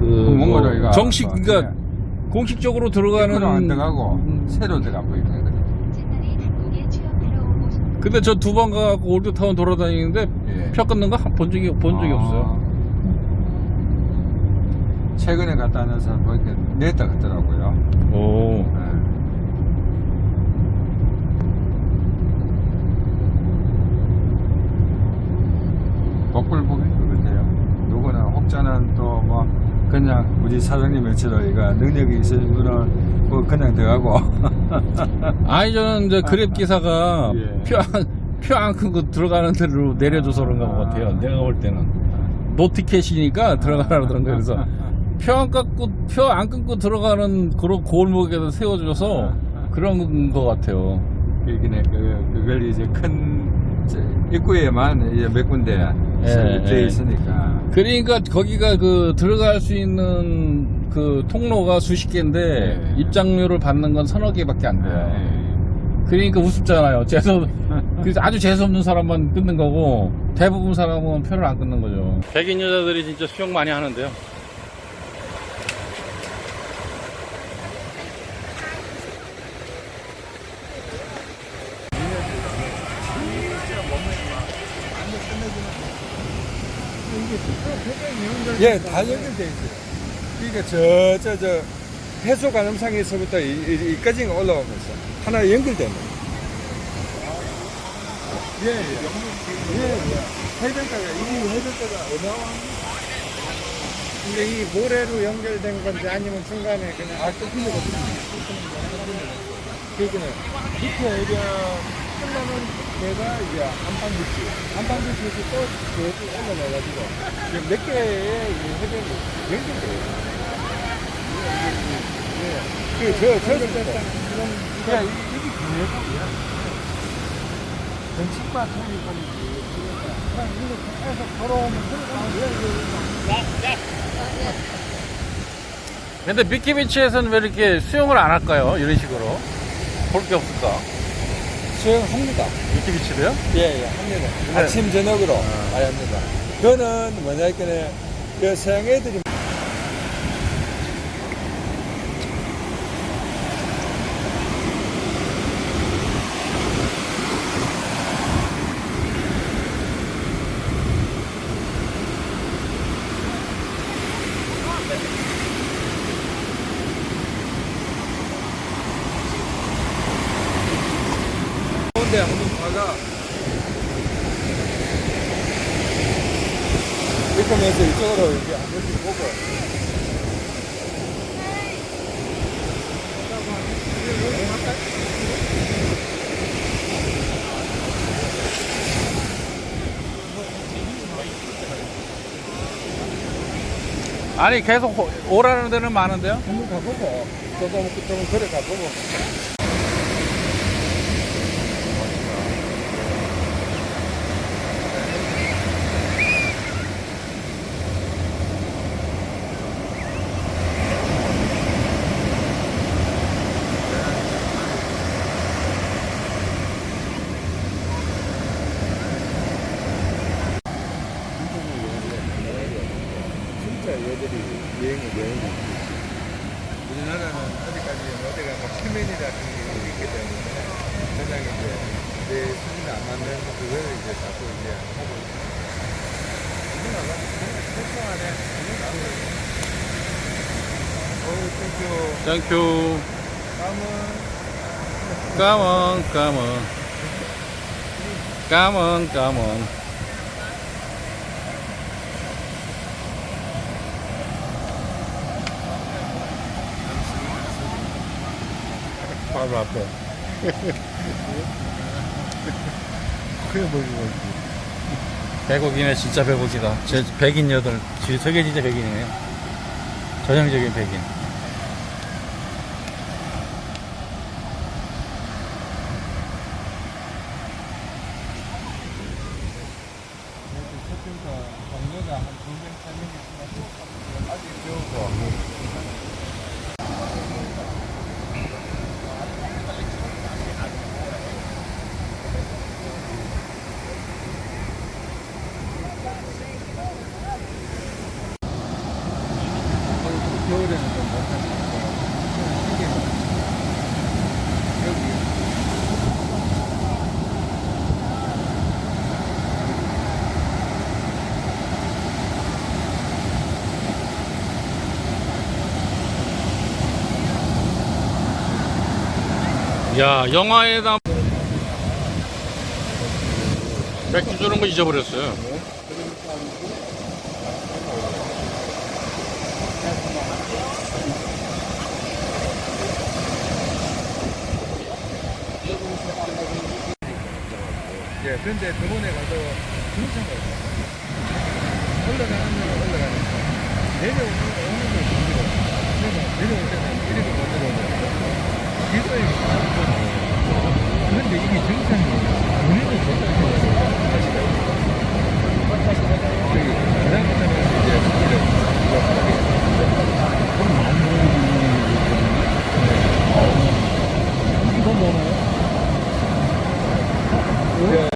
그 뭔가로 뭐 이거 정식 뭐 그러니까 공식적으로 들어가는 안 들어가고 새로 들어가고 오고 싶은 근데 저 두 번 가고 올드타운 돌아다니는데 예. 표 끊는 거 본 적이 본 적이 아. 없어요. 최근에 갔다 오는 사람 보니까 냈다 그러더라고요. 오. 예. 복불복일 것 같아요. 누구나 혹자는 또뭐 그냥 우리 사장님처럼 이거 능력이 있으신 분은 뭐 그냥 들어가고. 아니 저는 이제 그랩 기사가 예. 표안표안 끊고 들어가는 데로 내려줘서 그런가 것 같아요. 내가 볼 때는. 노티켓이니까 들어가라 그런 거 그래서 표안 끊고 표 안 끊고 들어가는 그런 골목에다 세워줘서 그런 것 같아요. 그네 그 그걸 이제 큰 저, 입구에만 이제 몇 군데 예, 돼 예. 있으니까 그러니까 거기가 그 들어갈 수 있는 그 통로가 수십 개인데 예. 입장료를 받는 건 서너 개밖에 안 돼요. 예. 그러니까 우습잖아요. 재수 그래서 아주 재수 없는 사람만 끊는 거고 대부분 사람은 표를 안 끊는 거죠. 백인 여자들이 진짜 수영 많이 하는데요. 예, 다 연결돼 있어요. 그러니까 저, 저, 저, 해수 관음상에서부터 이까지 올라오고 있어. 하나 연결되는. 예, 예. 예, 예. 해변가가, 이 해변가가 어마어마한. 근데 이 모래로 연결된 건지 아니면 중간에 그냥 아, 끊기는 거 그러니까 밑에 에리아 끝나면 내가 이제 안방비치. 안방비치에서 또 저기 올라가가지고 지금 몇 개의 이 해변이 연결돼요. 그, 저, 저, 저, 그냥 이- 이게 계곡이야. 건축과 통이 보는지. 그냥 이렇게 계속 걸어오면 들어가면 근데 미키비치에서는 왜 이렇게 수영을 안 할까요? 이런 식으로 볼 게 없을까? 수영합니다. 미키비치도요? 예, 예, 합니다. 네. 아침, 저녁으로 많이 합니다. 그거는 뭐냐, 이거는, 그 서양 애들이 가운데 한번 봐가 이렇게 하면서 이쪽으로 이렇게 한 번씩 보고. 아니 계속 호- 오라는 데는 많은데요? 한번 가보고. 조금 조금 걸어 가보고 얘들이 여행을 여행을 우리나라는 아직까지 어디가 뭐 체면이라는 게 있기 때문에 그냥 이제 내 수준에 안 맞는 그걸 이제 자꾸 이제 하고 있어요. 우리나라 속상하네. 어우, 땡큐. 땡큐. 다음은 까먼 까먼 까먼 까먼 바로 앞에. 먹는 거지. 백옥이네 진짜 백옥이다 제 백인 여덟 지- 저게 진짜 백인이네요 전형적인 백인 저쪽에서 동료가 한두 명, 세명 있으면 아직 배우고. 겨울에는 좀 못하니까 야 영화에다 맥주 주는 거 잊어버렸어요. 예, 근데 저번에 가서 있어요. 올라가는 데는 올라가니까 내려오는 오는 걸. 그래서 내려올 때